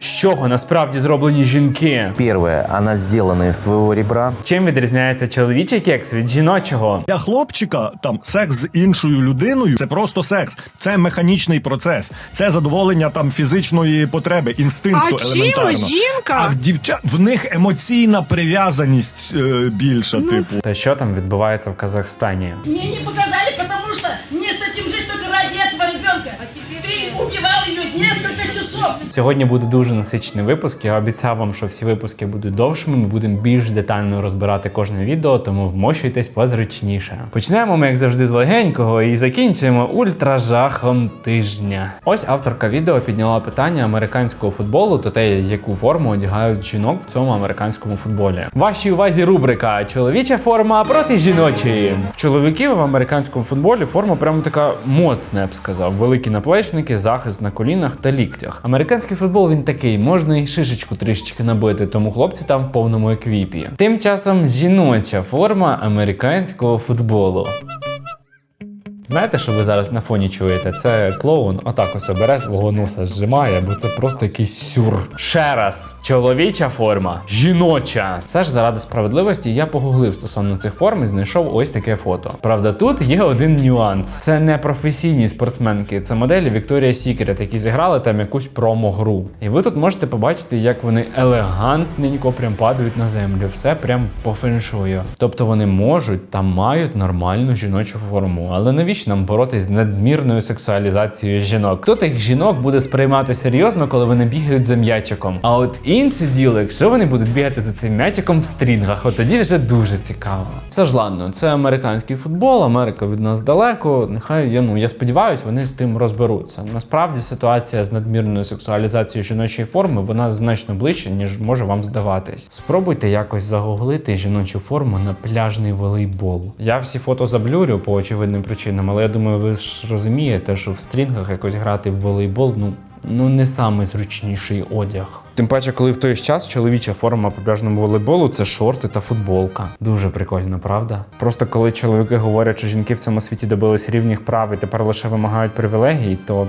З чого насправді зроблені жінки? Первое, она сделана из твоего ребра. Чим відрізняється чоловічий кекс від жіночого? Для хлопчика там секс з іншою людиною це просто секс, це механічний процес, це задоволення там фізичної потреби, інстинкту А чим елементарно. жінка? А в дівчат в них емоційна прив'язаність е, більша, Ну, типу. Та що там відбувається в Казахстані? Мне не показали, потому что Сьогодні буде дуже насичений випуск. Я обіцяв вам, що всі випуски будуть довшими. Ми будемо більш детально розбирати кожне відео, тому вмощуйтесь позручніше. Почнемо ми, як завжди, з легенького і закінчуємо ультражахом тижня. Ось авторка відео підняла питання американського футболу та те, яку форму одягають жінок в цьому американському футболі. Вашій увазі рубрика Чоловіча форма проти жіночої. В чоловіків в американському футболі форма прямо така моцна, я б сказав. Великі наплечники, захист на колінах та ліктях. Американський футбол він такий, можна і шишечку трішечки набити, тому хлопці там в повному еквіпі. Тим часом жіноча форма американського футболу. Знаєте, що ви зараз на фоні чуєте? Це клоун отак ось бере свого носа зжимає, бо це просто якийсь сюр. Ще раз, чоловіча форма, жіноча. Все ж заради справедливості я погуглив стосовно цих форм і знайшов ось таке фото. Правда, тут є один нюанс: це не професійні спортсменки, це моделі Victoria's Secret, які зіграли там якусь промо-гру. І ви тут можете побачити, як вони елегантненько прям падають на землю. Все прям по феншую. Тобто вони можуть та мають нормальну жіночу форму. Але навіщо нам боротись з надмірною сексуалізацією жінок? Хто тих жінок буде сприймати серйозно, коли вони бігають за м'ячиком? А от інше діло, якщо вони будуть бігати за цим м'ячиком в стрінгах, от тоді вже дуже цікаво. Все ж ладно, це американський футбол, Америка від нас далеко. Нехай я ну я сподіваюся, вони з тим розберуться. Насправді ситуація з надмірною сексуалізацією жіночої форми вона значно ближче, ніж може вам здаватись. Спробуйте якось загуглити жіночу форму на пляжний волейбол. Я всі фото заблюрю по очевидним причинам, але я думаю, ви ж розумієте, що в стрінгах якось грати в волейбол, ну. Ну, не самий зручніший одяг. Тим паче, коли в той ж час чоловіча форма пляжному волейболу це шорти та футболка. Дуже прикольно, правда? Просто коли чоловіки говорять, що жінки в цьому світі добились рівних прав і тепер лише вимагають привілегій, то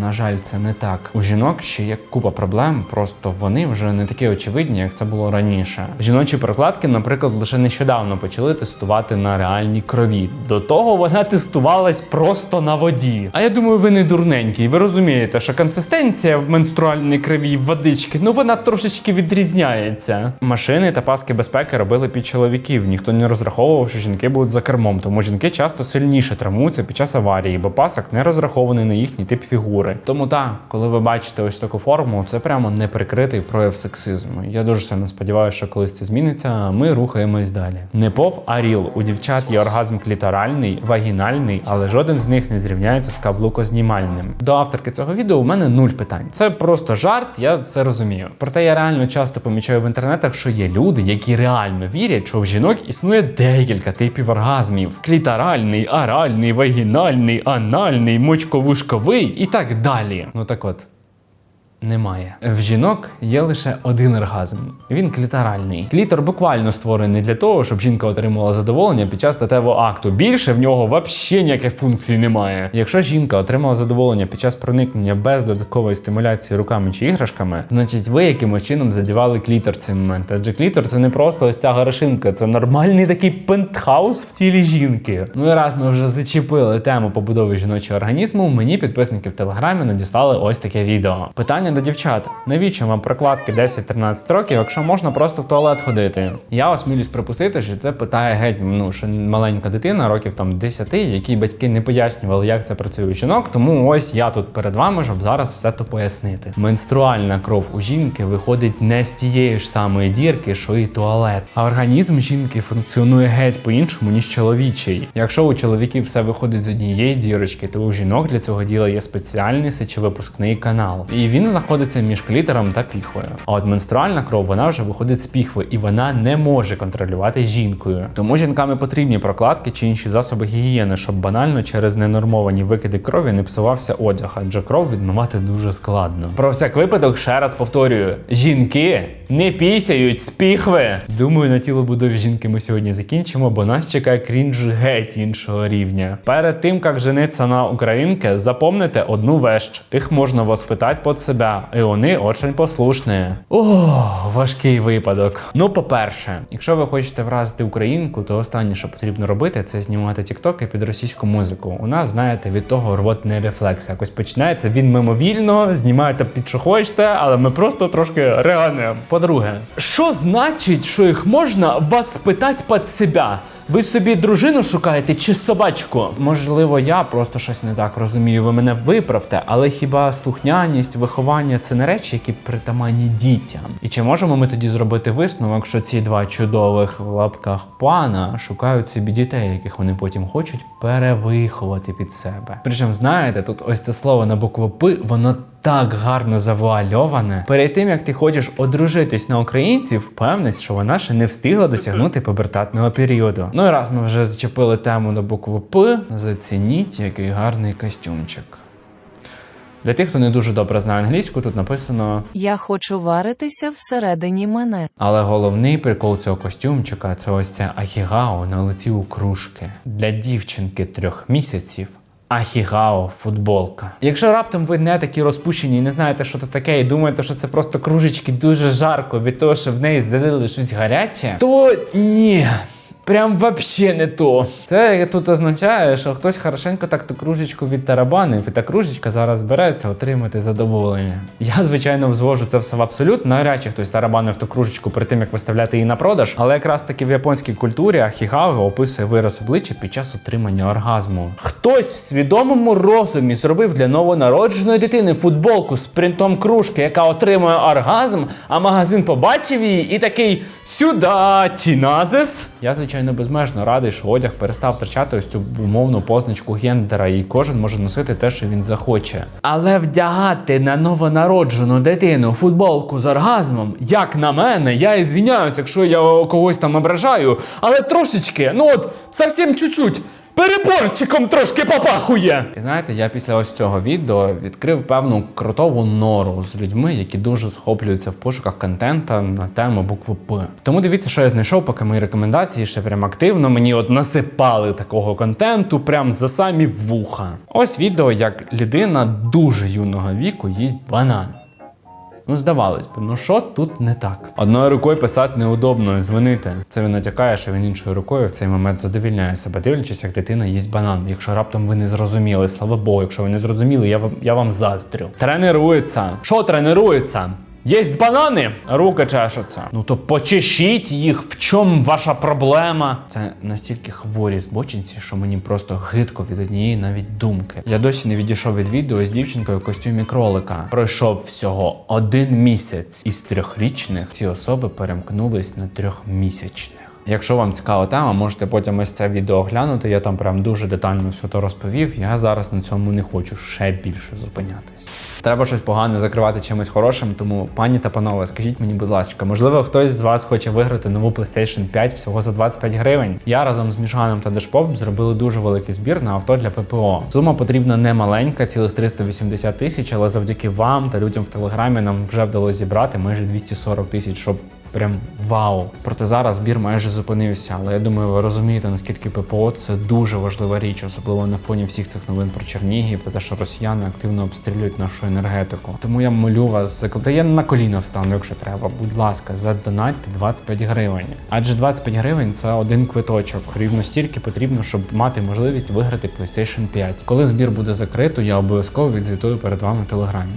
на жаль, це не так. У жінок ще є купа проблем, просто вони вже не такі очевидні, як це було раніше. Жіночі прокладки, наприклад, лише нещодавно почали тестувати на реальній крові. До того вона тестувалась просто на воді. А я думаю, ви не дурненькі, і ви розумієте, що консистенція в менструальній крові водички, ну вона трошечки відрізняється. Машини та паски безпеки робили під чоловіків. Ніхто не розраховував, що жінки будуть за кермом, тому жінки часто сильніше травмуються під час аварії, бо пасок не розрахований на їхній тип фігури. Тому так, коли ви бачите ось таку форму, це прямо неприкритий прояв сексизму. Я дуже сильно сподіваюся, що колись це зміниться. Ми рухаємось далі. Не пов, а. У дівчат є оргазм кліторальний, вагінальний, але жоден з них не зрівняється з каблукознімальним. До авторки цього відео у мене нуль питань. Це просто жарт, я все розумію. Проте я реально часто помічаю в інтернетах, що є люди, які реально вірять, що в жінок існує декілька типів оргазмів: клітаральний, оральний, вагінальний, анальний, мочковушковий і так далі. Ну так от. Немає. В жінок є лише один оргазм. Він кліторальний. Клітор буквально створений для того, щоб жінка отримала задоволення під час статевого акту. Більше в нього взагалі ніяких функцій немає. Якщо жінка отримала задоволення під час проникнення без додаткової стимуляції руками чи іграшками, значить ви якимось чином задівали клітор в цей момент. Адже клітор це не просто ось ця горошинка, це нормальний такий пентхаус в тілі жінки. Ну і раз ми вже зачепили тему побудови жіночого організму, мені підписники в телеграмі надіслали ось таке відео. Питання до дівчат: навіщо вам прокладки 10-13 років, якщо можна просто в туалет ходити? Я осмілюсь припустити, що це питає геть ну ще маленька дитина, років там 10, які батьки не пояснювали, як це працює у жінок. Тому ось я тут перед вами, щоб зараз все то пояснити. Менструальна кров у жінки виходить не з тієї ж самої дірки, що і туалет. А організм жінки функціонує геть по-іншому, ніж чоловічий. Якщо у чоловіків все виходить з однієї дірочки, то у жінок для цього діла є спеціальний сечовипускний канал. І він знаходиться між клітором та піхвою. А от менструальна кров вона вже виходить з піхви, і вона не може контролювати жінкою. Тому жінкам і потрібні прокладки чи інші засоби гігієни, щоб банально через ненормовані викиди крові не псувався одяг, адже кров відмивати дуже складно. Про всяк випадок ще раз повторюю: жінки не пісяють з піхви. Думаю, на тілобудові жінки ми сьогодні закінчимо, бо нас чекає крінж геть іншого рівня. Перед тим як жениться на українке, запомните одну вещь. Їх можна воспитати під себе, І вони очень послушні. О, важкий випадок. Ну, по-перше, якщо ви хочете вразити українку, то останнє, що потрібно робити, це знімати тіктоки під російську музику. У нас, знаєте, від того рвотний рефлекс якось починається. Він мимовільно, знімаєте під що хочете, але ми просто трошки реагуємо. По-друге, що значить, що їх можна вас спитати під себе? Ви собі дружину шукаєте чи собачку? Можливо, я просто щось не так розумію. Ви мене виправте, але хіба слухняність, виховання це не речі, які притаманні дітям? І чи можемо ми тоді зробити висновок, що ці два чудових в лапках пана шукають собі дітей, яких вони потім хочуть перевиховати під себе? Причому знаєте, тут ось це слово на букву П, воно так гарно завуальоване. Перед тим як ти хочеш одружитись на українців, впевненість, що вона ще не встигла досягнути пубертатного періоду. Ну і раз ми вже зачепили тему на букву П, зацініть, який гарний костюмчик. Для тих, хто не дуже добре знає англійську, тут написано. Я хочу варитися всередині мене. Але головний прикол цього костюмчика це ось це ахігао на лиці у кружки. Для дівчинки трьох місяців. Ахігао футболка. Якщо раптом ви не такі розпущені і не знаєте, що це таке, і думаєте, що це просто кружечки дуже жарко від того, що в неї залили щось гаряче, то ні. Прям вообще не то. Це тут означає, що хтось хорошенько так ту кружечку відтарабанив, і та кружечка зараз збирається отримати задоволення. Я, звичайно, взвожу це все в абсолют. Навряд чи хтось тарабанив ту кружечку перед тим, як виставляти її на продаж. Але якраз таки в японській культурі ахігао описує вираз обличчя під час отримання оргазму. Хтось в свідомому розумі зробив для новонародженої дитини футболку з принтом кружки, яка отримує оргазм, а магазин побачив її і такий сюди, тіназис. Я, звичайно, безмежно радий, що одяг перестав втрачати ось цю умовну позначку гендера, і кожен може носити те, що він захоче. Але вдягати на новонароджену дитину футболку з оргазмом, як на мене, я і звіняюсь, якщо я когось там ображаю, але трошечки, ну от зовсім чуть-чуть. Переборчиком трошки попахує. І знаєте, я після ось цього відео відкрив певну крутову нору з людьми, які дуже захоплюються в пошуках контента на тему букви П. Тому дивіться, що я знайшов, поки мої рекомендації ще прям активно мені от насипали такого контенту, прям за самі вуха. Ось відео, як людина дуже юного віку їсть банан. Ну, здавалось би, ну що тут не так? Одною рукою писати неудобно, дзвонити. Це він натякає, що він іншою рукою в цей момент задовільняє себе, дивлячись, як дитина їсть банан. Якщо раптом ви не зрозуміли, слава Богу, якщо ви не зрозуміли, я вам, я вам заздрю. Тренується. Що тренується? Єсть банани, руки чешуться. Ну то почешіть їх, в чому ваша проблема? Це настільки хворі збочинці, що мені просто гидко від однієї навіть думки. Я досі не відійшов від відео з дівчинкою в костюмі кролика. Пройшов всього один місяць із трьохрічних. Ці особи перемкнулись на трьохмісячних. Якщо вам цікава тема, можете потім ось це відео глянути. Я там прям дуже детально все то розповів. Я зараз на цьому не хочу ще більше зупинятись. Треба щось погане закривати чимось хорошим. Тому, пані та панове, скажіть мені, будь ласка, можливо, хтось з вас хоче виграти нову PlayStation 5 всього за 25 гривень. Я разом з Міжганом та Дешпоп зробили дуже великий збір на авто для ППО. Сума потрібна не маленька, цілих 380 тисяч, але завдяки вам та людям в телеграмі нам вже вдалося зібрати майже 240 тисяч, щоб прям вау. Проте зараз збір майже зупинився. Але я думаю, ви розумієте, наскільки ППО це дуже важлива річ, особливо на фоні всіх цих новин про Чернігів та те, що росіяни активно обстрілюють нашу енергетику. Тому я молю вас, закл- та я на коліна встану, якщо треба. Будь ласка, задонатьте 25 гривень. Адже 25 гривень це один квиточок. Рівно стільки потрібно, щоб мати можливість виграти PlayStation 5. Коли збір буде закрито, я обов'язково відзвітую перед вами в телеграмі.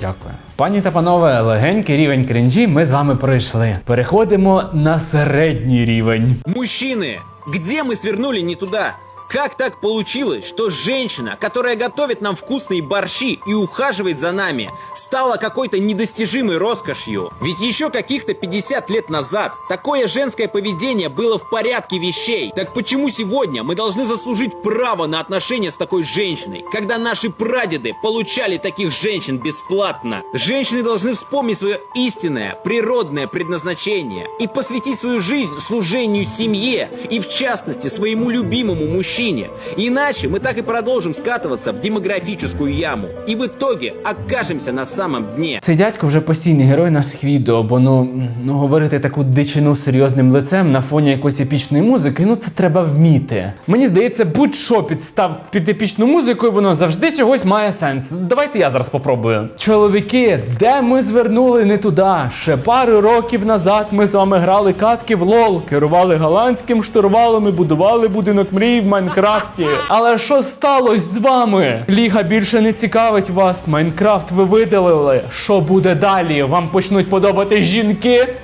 Дякую. Пані та панове, легенький рівень крінжі ми з вами пройшли. Переходимо на середній рівень. Мужчини, где мы свернули не туда? Как так получилось, что женщина, которая готовит нам вкусные борщи и ухаживает за нами, стала какой-то недостижимой роскошью? Ведь еще каких-то 50 лет назад такое женское поведение было в порядке вещей. Так почему сегодня мы должны заслужить право на отношения с такой женщиной, когда наши прадеды получали таких женщин бесплатно? Женщины должны вспомнить свое истинное, природное предназначение и посвятить свою жизнь служению семье и, в частности, своему любимому мужчине мужчине. Иначе мы так и продолжим скатываться в демографическую яму. И в итоге окажемся на самом дне. Цей дядько вже постійний герой наших відео, бо ну, ну говорити таку дичину серйозним лицем на фоні якоїсь епічної музики, ну це треба вміти. Мені здається, будь-що підстав під епічну музику, воно завжди чогось має сенс. Давайте я зараз попробую. Чоловіки, де ми звернули не туди? Ще пару років назад ми з вами грали катки в лол, керували голландським штурвалом і будували будинок мрій в Майнкрафті. Але що сталося з вами? Ліга більше не цікавить вас. Майнкрафт ви видалили. Що буде далі? Вам почнуть подобати жінки?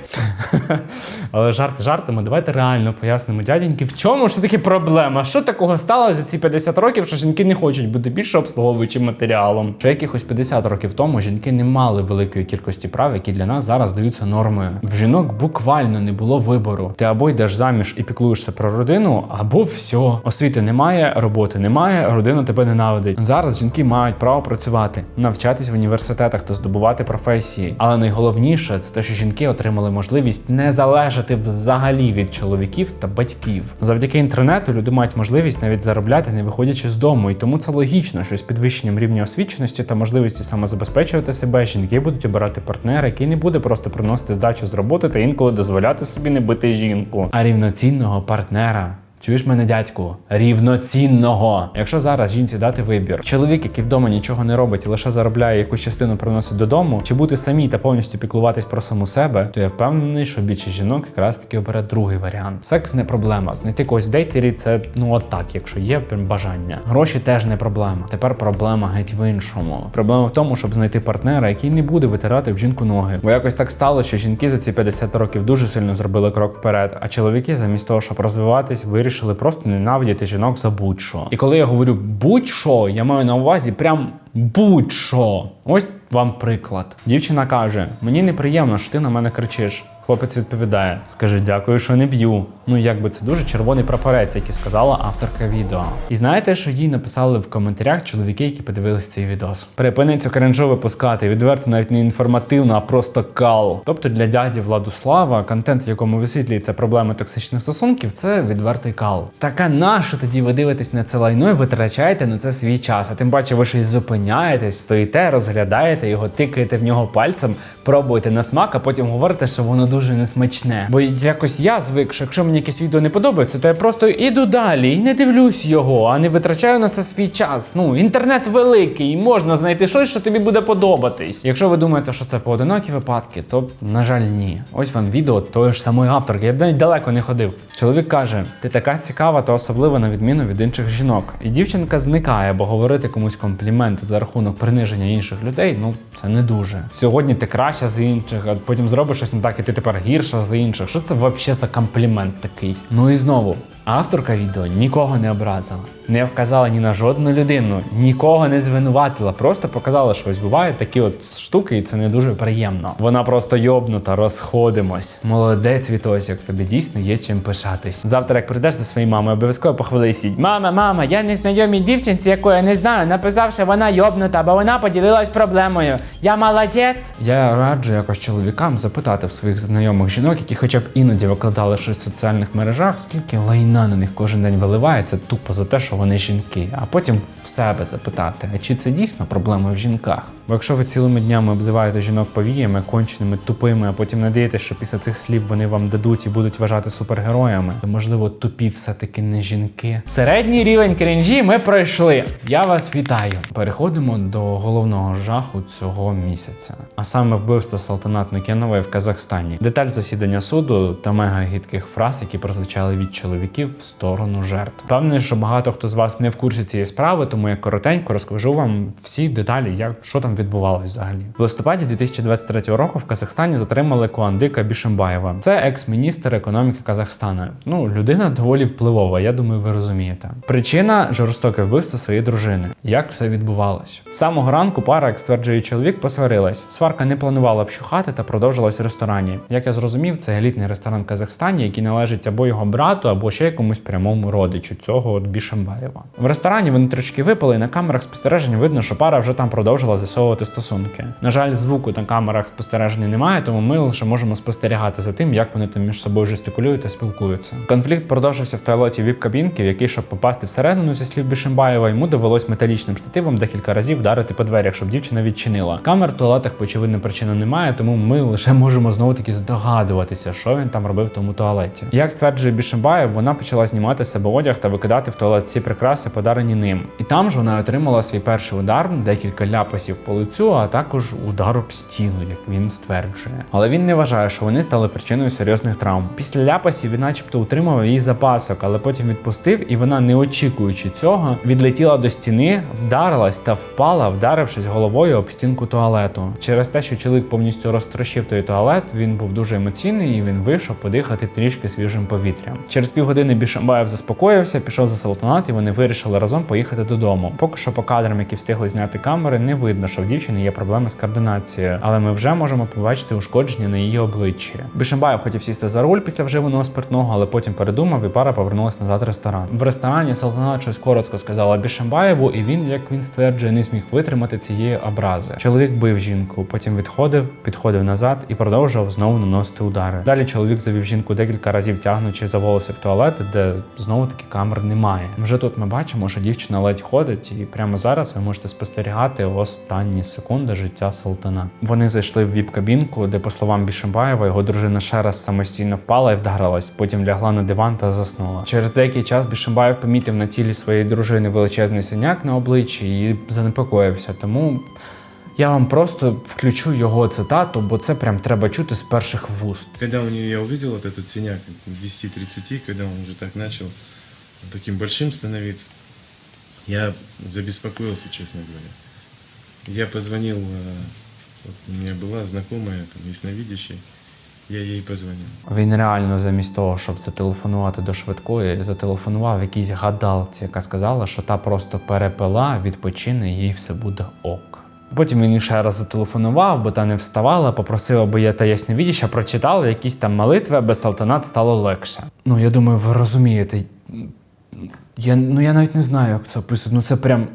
Але жарти жартами, давайте реально пояснимо дяденьки, в чому ж таки проблема? Що такого сталося за ці 50 років, що жінки не хочуть бути більше обслуговуючим матеріалом? Що якихось 50 років тому жінки не мали великої кількості прав, які для нас зараз здаються нормою. В жінок буквально не було вибору. Ти або йдеш заміж і піклуєшся про родину, або все. Освіти немає, роботи немає, родина тебе ненавидить. Зараз жінки мають право працювати, навчатись в університетах та здобувати професії. Але найголовніше це те, що жінки отримали можливість не залежати взагалі від чоловіків та батьків. Завдяки інтернету люди мають можливість навіть заробляти, не виходячи з дому, і тому це логічно, що з підвищенням рівня освіченості та можливості самозабезпечувати себе, жінки будуть обирати партнера, який не буде просто приносити здачу з роботи та інколи дозволяти собі не бити жінку, а рівноцінного партнера. Чуєш мене, дядьку? Рівноцінного. Якщо зараз жінці дати вибір, чоловік, який вдома нічого не робить і лише заробляє якусь частину приносить додому, чи бути самій та повністю піклуватись про саму себе, то я впевнений, що більше жінок якраз таки обере другий варіант. Секс не проблема. Знайти когось в дейтері це ну от так, якщо є прям бажання. Гроші теж не проблема. Тепер проблема геть в іншому. Проблема в тому, щоб знайти партнера, який не буде витирати в жінку ноги. Бо якось так стало, що жінки за ці 50 років дуже сильно зробили крок вперед, а чоловіки, замість того, щоб розвиватись, вирішили просто ненавидіти жінок за будь-що. І коли я говорю будь-що, я маю на увазі прям будь-що. Ось вам приклад. Дівчина каже: Мені неприємно, що ти на мене кричиш. Хлопець відповідає: Скажи дякую, що не б'ю. Ну якби це дуже червоний прапорець, який сказала авторка відео. І знаєте, що їй написали в коментарях чоловіки, які подивились цей відос. Припини цю кринжу випускати, відверто навіть не інформативно, а просто кал. Тобто для дяді Владуслава контент, в якому висвітлюється проблеми токсичних стосунків, це відвертий кал. Така нащо тоді ви дивитесь на це лайно і витрачаєте на це свій час? А тим паче ви ще й зупиняєтесь, стоїте, розглядаєте його, тикаєте в нього пальцем, пробуєте на смак, а потім говорите, що воно дуже несмачне. Бо якось я звик, що якщо мені якесь відео не подобається, то я просто іду далі і не дивлюсь його, а не витрачаю на це свій час. Ну, інтернет великий, можна знайти щось, що тобі буде подобатись. Якщо ви думаєте, що це поодинокі випадки, то на жаль, ні. Ось вам відео тої ж самої авторки. Я навіть далеко не ходив. Чоловік каже: ти така цікава та особлива на відміну від інших жінок. І дівчинка зникає, бо говорити комусь компліменти за рахунок приниження інших людей, ну це не дуже. Сьогодні ти краща за інших, а потім зробиш щось не так, і ти тепер гірша за інших. Що це взагалі за комплімент такий? Ну і знову. Авторка відео нікого не образила, не вказала ні на жодну людину, нікого не звинуватила, просто показала, що ось бувають такі от штуки, і це не дуже приємно. Вона просто йобнута, розходимось. Молодець Вітосик, тобі дійсно є чим пишатись. Завтра, як прийдеш до своєї мами, обов'язково похвалися. Мама, мама, я незнайомій дівчинці, яку я не знаю, написав, що вона йобнута, бо вона поділилась проблемою. Я молодець. Я раджу якось чоловікам запитати в своїх знайомих жінок, які хоча б іноді викладали щось в соціальних мережах, скільки лайна на них кожен день виливається тупо за те, що вони жінки, а потім в себе запитати, а чи це дійсно проблема в жінках? Бо якщо ви цілими днями обзиваєте жінок повіями, конченими, тупими, а потім надієтеся, що після цих слів вони вам дадуть і будуть вважати супергероями, то можливо тупі все-таки не жінки. Середній рівень крінжі ми пройшли. Я вас вітаю. Переходимо до головного жаху цього місяця, а саме вбивство Салтанат Нукенової в Казахстані. Деталь засідання суду та мега гідких фраз, які прозвучали від чоловіків в сторону жертв. Впевнений, що багато хто з вас не в курсі цієї справи, тому я коротенько розкажу вам всі деталі, як що там відбувалось взагалі. В листопаді 2023 року в Казахстані затримали Куандика Бішембаєва. Це екс-міністр економіки Казахстану. Ну, людина доволі впливова, я думаю, ви розумієте. Причина жорстоке вбивство своєї дружини. Як все відбувалось? З самого ранку пара, як стверджує чоловік, посварилась. Сварка не планувала вщухати та продовжилась в ресторані. Як я зрозумів, це елітний ресторан Казахстані, який належить або його брату, або ще якомусь прямому родичу цього от Бішембаєва. В ресторані вони трішки випали, і на камерах спостереження видно, що пара вже там продовжила засовувати з'ясовувати стосунки. На жаль, звуку на камерах спостереження немає, тому ми лише можемо спостерігати за тим, як вони там між собою жестикулюють та спілкуються. Конфлікт продовжився в туалеті віп-кабінки, в який, щоб попасти всередину, зі слів Бішембаєва, йому довелось металічним штативом декілька разів вдарити по дверях, щоб дівчина відчинила. Камер в туалетах, очевидно, причини немає, тому ми лише можемо знову таки здогадуватися, що він там робив в тому туалеті. Як стверджує Бішембаєв, вона почала знімати себе одяг та викидати в туалет всі прикраси, подарені ним. І там ж вона отримала свій перший удар, декілька ляпасів по лицю, а також удар об стіну, як він стверджує. Але він не вважає, що вони стали причиною серйозних травм. Після ляпасів він, начебто, утримав її запасок, але потім відпустив, і вона, не очікуючи цього, відлетіла до стіни, вдарилась та впала, вдарившись головою об стінку туалету. Через те, що чоловік повністю розтрощив той туалет, він був дуже емоційний і він вийшов подихати трішки свіжим повітрям. Через півгодини Бішамбаєв заспокоївся, пішов за салтанат, і вони вирішили разом поїхати додому. Поки що по кадрам, які встигли зняти камери, не видно, що в дівчини є проблеми з координацією, але ми вже можемо побачити ушкодження на її обличчі. Бішамбаєв хотів сісти за руль після вживаного спиртного, але потім передумав, і пара повернулася назад в ресторан. В ресторані Салтанат щось коротко сказала Бішамбаєву, і він, як він стверджує, не зміг витримати цієї образи. Чоловік бив жінку, потім відходив, підходив назад і продовжував знову наносити удари. Далі чоловік завів жінку декілька разів тягнучи за волоси в туалет, де знову таки камер немає. Вже тут ми бачимо, що дівчина ледь ходить, і прямо зараз ви можете спостерігати останні секунди життя Салтана. Вони зайшли в віп-кабінку, де, по словам Бішембаєва, його дружина ще раз самостійно впала і вдарилась, потім лягла на диван та заснула. Через деякий час Бішембаєв помітив на тілі своєї дружини величезний синяк на обличчі і занепокоївся. Тому я вам просто включу його цитату, бо це прям треба чути з перших вуст. Нее я увидел вот этот синяк 10-30, когда он уже так начал таким большим становиться, я забеспокоился, честно говоря. Я позвонил, э, вот у меня была знакомая, там, ясновидящая, я ей позвонил. Він реально замість того, щоб зателефонувати до швидкої, зателефонував якійсь гадалці, яка сказала, що та просто перепила, відпочине, їй все буде ок. Потім він їй ще раз зателефонував, бо та не вставала, попросив, аби я та ясновідіща прочитала якісь там молитви, аби салтанат стало легше. Ну, я думаю, ви розумієте. Я, ну, я навіть не знаю, як це описати. Ну, це прям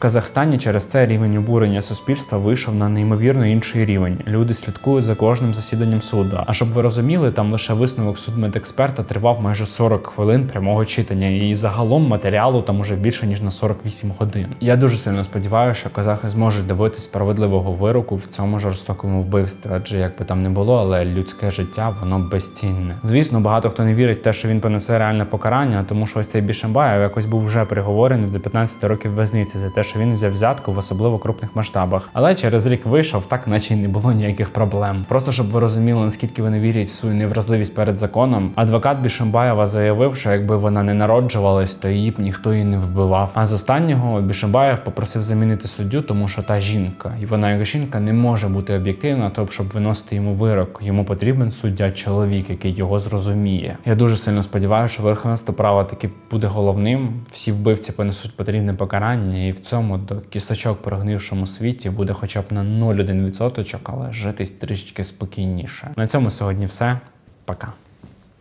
Казахстані через це рівень обурення суспільства вийшов на неймовірно інший рівень. Люди слідкують за кожним засіданням суду. А щоб ви розуміли, там лише висновок судмедексперта тривав майже 40 хвилин прямого читання, і загалом матеріалу там уже більше ніж на 48 годин. Я дуже сильно сподіваюся, що казахи зможуть добитися справедливого вироку в цьому жорстокому вбивстві, адже як би там не було, але людське життя воно безцінне. Звісно, багато хто не вірить в те, що він понесе реальне покарання, тому що ось цей Бішембаєв якось був вже приговорений до 15 років в'язниці за те, що він взяв взятку в особливо крупних масштабах. Але через рік вийшов, так наче й не було ніяких проблем. Просто щоб ви розуміли, наскільки вони вірять в свою невразливість перед законом. Адвокат Бішембаєва заявив, що якби вона не народжувалась, то її б ніхто і не вбивав. А з останнього Бішембаєв попросив замінити суддю, тому що та жінка, і вона як жінка не може бути об'єктивна, тобто, щоб виносити йому вирок. Йому потрібен суддя чоловік, який його зрозуміє. Я дуже сильно сподіваюся, що верховенство права таки буде головним. Всі вбивці понесуть потрібне покарання, і в цьому до кісточок прогнившому світі буде хоча б на 0,1%, але житись трішечки спокійніше. На цьому сьогодні все. Пока.